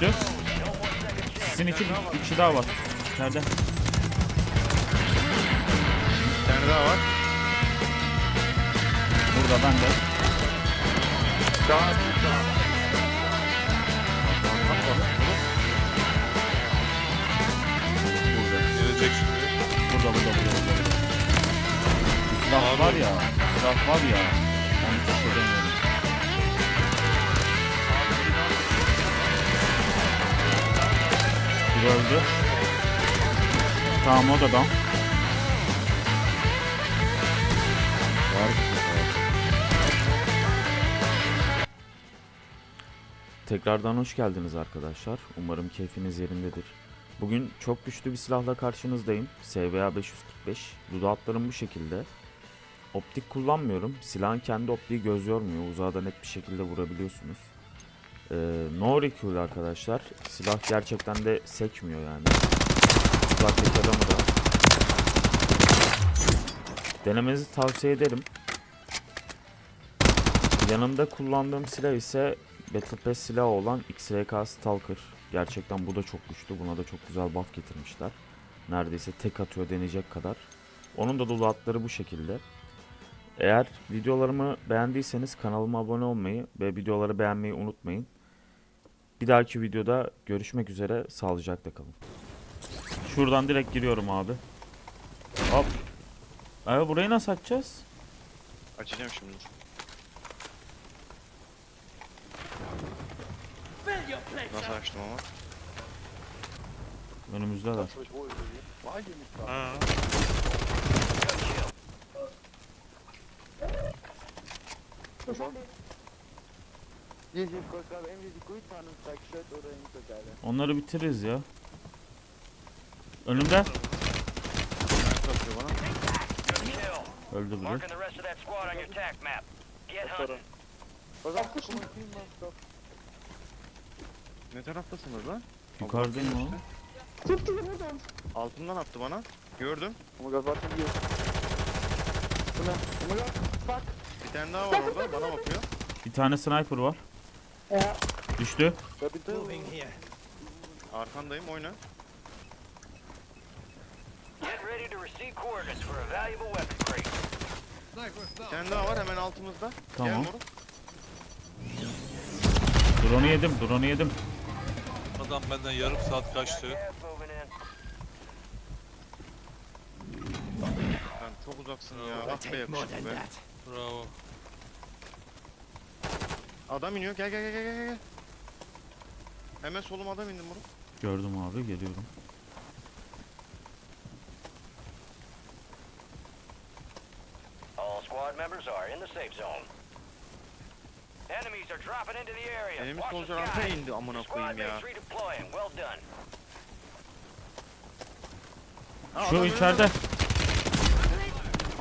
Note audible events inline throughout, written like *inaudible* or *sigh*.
Düştü. Sizin iki, bir kişi daha var. Nerede? Bir tane daha var. Burada ben de. Daha bir daha. Gelecek şimdi. Burada burada burada. burada. Silah var ya. Silah var ya. Bir. Tamam o da. Var. Tekrardan hoş geldiniz arkadaşlar. Umarım keyfiniz yerindedir. Bugün çok güçlü bir silahla karşınızdayım. SVA 545. Dudatlarım bu şekilde. Optik kullanmıyorum. Silahın kendi optiği göz yormuyor. Uzağa da net bir şekilde vurabiliyorsunuz. Ee, no recoil arkadaşlar. Silah gerçekten de sekmiyor yani. Uzaktaki adamı da. Denemenizi tavsiye ederim. Yanımda kullandığım silah ise Battle Pass silahı olan XRK Stalker. Gerçekten bu da çok güçlü. Buna da çok güzel buff getirmişler. Neredeyse tek atıyor deneyecek kadar. Onun da dolu atları bu şekilde. Eğer videolarımı beğendiyseniz kanalıma abone olmayı ve videoları beğenmeyi unutmayın. Bir dahaki videoda görüşmek üzere. Sağlıcakla kalın. Şuradan direkt giriyorum abi. Hop. Abi burayı nasıl açacağız? Açacağım şimdi. Nasıl açtım ama? Önümüzdeler. Ha. Onları bitiririz ya. Önümde. Öldü biri. Ne taraftasınız lan? Yukarıdayım o. Altından attı bana. Gördüm. Kolega varsa diyor. Buna, kolega, fuck. Bir tane daha var orada. Bana bakıyor. Bir tane sniper var. Düştü. Kapitı. Arkandayım oyna. Get ready to receive coordinates for a valuable weapon crate. Bir tane daha var hemen altımızda. Tamam. Gel moruk. Drone'u yedim. Drone'u yedim. Adam benden yarım saat kaçtı. Gas moving in. Sen çok uzaksın ya. Ah be yakışıklı be. Bravo. Adam iniyor. Gel gel gel gel gel. gel. Hemen solum adam indi moruk. Gördüm abi. Geliyorum. All squad members are in the safe zone. Enemies are dropping into the area. Enemy Watch soldier skies. indi amına koyayım ya. Well done. Ha, Şu adam içeride. önünde.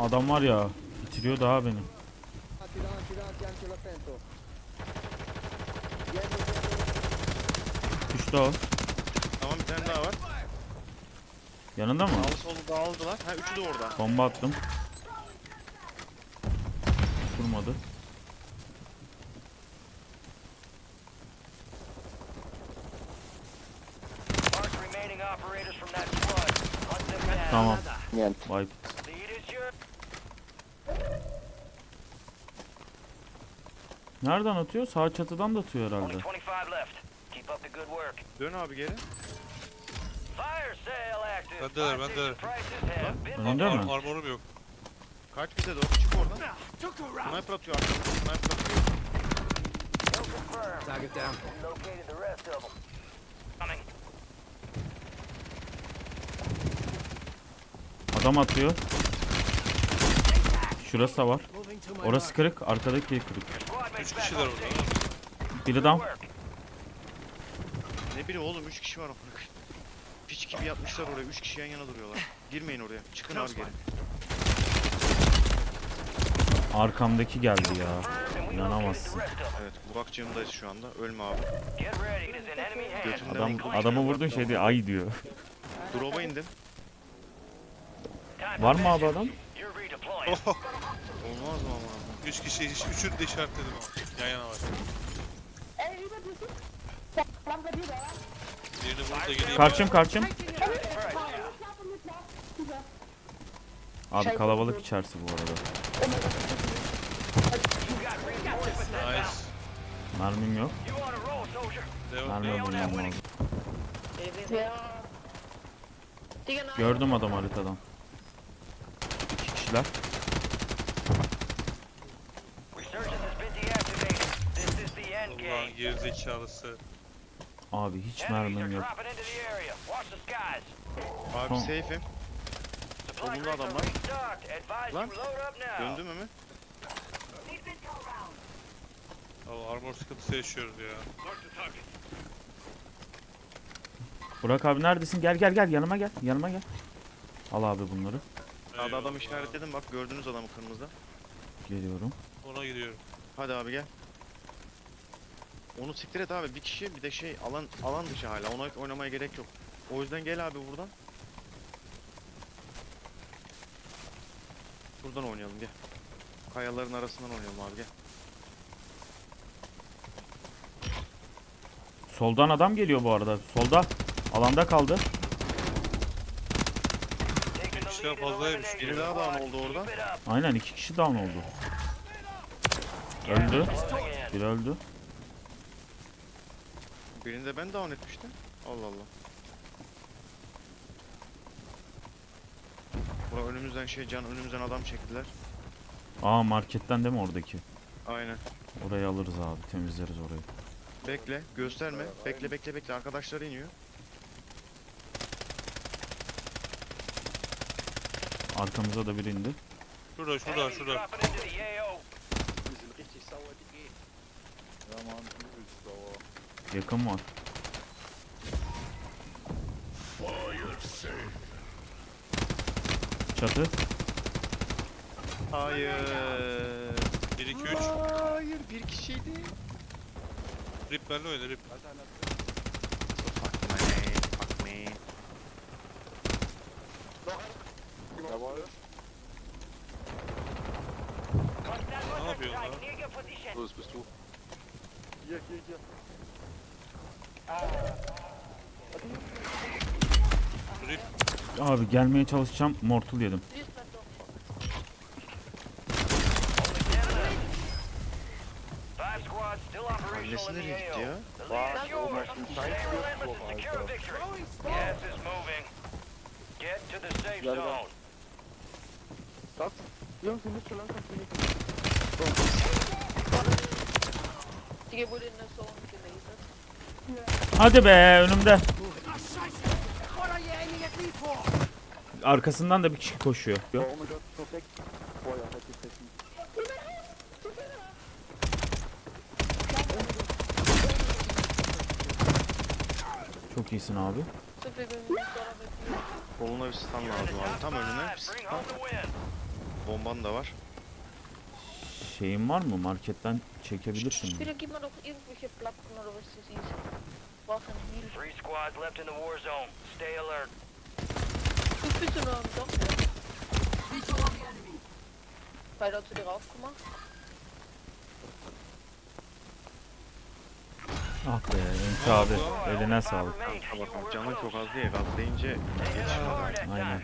Adam var ya. Bitiriyor daha beni. Davanti, davanti anche l'attento. Düştü o. Tamam bir tane daha var. Yanında mı? Sağlı solu dağıldılar. Ha üçü de orada. Bomba attım. Vurmadı. Mark remaining operators from that squad. Hunt them down. Tamam. Niente. Wipe. Nereden atıyor? Sağ çatıdan da atıyor herhalde. 25 left. Keep up the good work. Dön abi geri. Bendeler, bendeler. Önünde Ar- mi? armorum yok. Kaç bize doğru çık oradan. Sniper atıyor arkamda. Sniper atıyor. No confirmed. Target down. Located the rest of them. Coming. Adam atıyor. Şurası da var. Orası kırık. Arkadaki kırık. Üç kişiler orada. ha. Biri down. Ne biri oğlum 3 kişi var amına koyayım. Piç gibi yatmışlar oraya. 3 kişi yan yana duruyorlar. Girmeyin oraya. Çıkın abi geri. Arkamdaki geldi ya. İnanamazsın. Evet Burak'cığımdayız şu anda. Ölme abi. Götünden Adam vurdum. adamı vurdun şey diye ay diyor. Drop'a indim. Var mı abi adam? *laughs* Olmaz mı ama? Üç kişi, üçünü de işaretledim ama. Yan yana var. Burada gireyim. Karşım karşım. Fresh. Abi kalabalık içerisi bu arada. Nice. Mermim yok. Devam. Mermi bulmam lazım. Gördüm adam haritadan. İki kişiler. Ulan gerizekalısı. Abi hiç mermim yok. Abi Tamam. safe'im. Solunda adam var. Lan. Döndü mü mü? Abi armor sıkıntısı yaşıyoruz ya. Burak abi neredesin? Gel gel gel yanıma gel. Yanıma gel. Al abi bunları. Sağda adam Eyvallah. işaretledim bak gördünüz adamı kırmızıda. Geliyorum. Ona gidiyorum. Hadi abi gel. Onu siktir et abi bir kişi bir de şey alan alan dışı hala ona oynamaya gerek yok. O yüzden gel abi buradan. Buradan oynayalım gel. Kayaların arasından oynayalım abi gel. Soldan adam geliyor bu arada. Solda. Alanda kaldı. Lead in fazlaymış, biri daha down oldu orada. Aynen iki kişi down oldu. Öldü. Biri öldü. Birini de ben down etmiştim. Allah Allah. Bura önümüzden şey can önümüzden adam çektiler. Aa marketten değil mi oradaki? Aynen. Orayı alırız abi. Temizleriz orayı. Bekle, gösterme. Bekle, bekle, bekle. Arkadaşları iniyor. Arkamıza da biri indi. Şurada şurada şurada. AO. Yakın var. Çatı. Hayır. 1 2 3. Hayır, bir kişiydi. Rip benle oyna rip. Fuck me, fuck me. Ne yapıyorsun lan? Near your position. Hier, hier. Rip. Abi gelmeye çalışacağım. Mortal yedim. Die is met toch. Five squads still operational Annesi in Hadi be önümde. Arkasından da bir kişi koşuyor. Niet. Çok iyisin abi. Koluna bir stun lazım abi. Tam önüne. stun. Bomban da var. Şeyin var mı? Marketten çekebilirsin. bunu. Will ik iemand nog irgendwelche plakken oder was das ist? Waffen hier. Three squads left in the war zone. Stay alert. Du bist du noch am Dach, ja? Weil da zu dir raufgemacht. Ah be Enki abi. Eline sağlık. Kanka bak canın çok az diye gaz deyince Aynen.